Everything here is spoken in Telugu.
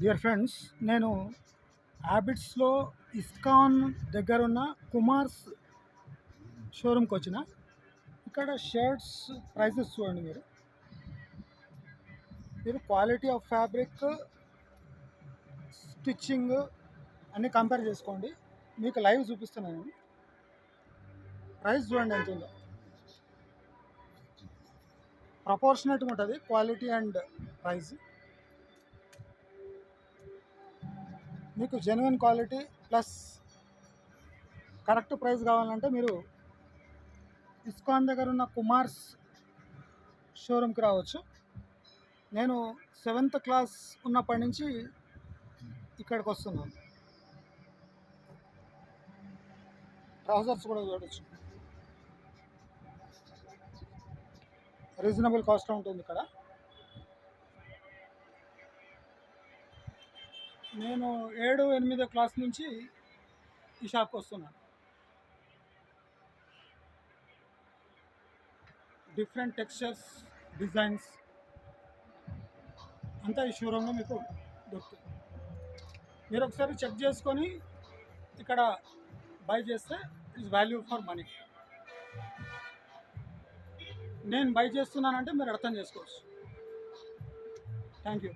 డియర్ ఫ్రెండ్స్ నేను హ్యాబిట్స్లో ఇస్కాన్ దగ్గర ఉన్న కుమార్స్ షోరూమ్కి వచ్చిన. ఇక్కడ షర్ట్స్ ప్రైసెస్ చూడండి మీరు. మీరు క్వాలిటీ ఆఫ్ ఫ్యాబ్రిక్ స్టిచ్చింగ్ అన్నీ కంపేర్ చేసుకోండి. మీకు లైవ్ చూపిస్తున్నాను ప్రైస్ చూడండి ఎంత ఉందో. ప్రపోర్షనేట్గా ఉంటుంది క్వాలిటీ అండ్ ప్రైస్ మీకు genuine quality plus correct price కావాలంటే మీరు ఇస్కాన్ దగ్గర ఉన్న కుమార్స్ షోరూమ్కి రావచ్చు. నేను సెవెంత్ క్లాస్ ఉన్నప్పటి నుంచి ఇక్కడికి వస్తున్నాను. ట్రౌజర్స్ కూడా చూడొచ్చు. రీజనబుల్ కాస్ట్ ఉంటుంది ఇక్కడ. నేను ఏడు ఎనిమిదో క్లాస్ నుంచి ఈ షాప్కి వస్తున్నాను. డిఫరెంట్ టెక్స్చర్స్ డిజైన్స్ అంతా ఈ షోరూంలో మీకు దొరుకుతుంది. మీరు ఒకసారి చెక్ చేసుకొని ఇక్కడ బై చేస్తే ఇస్ వాల్యూ ఫర్ మనీ నేను బై చేస్తున్నానంటే మీరు అర్థం చేసుకోవచ్చు. Thank you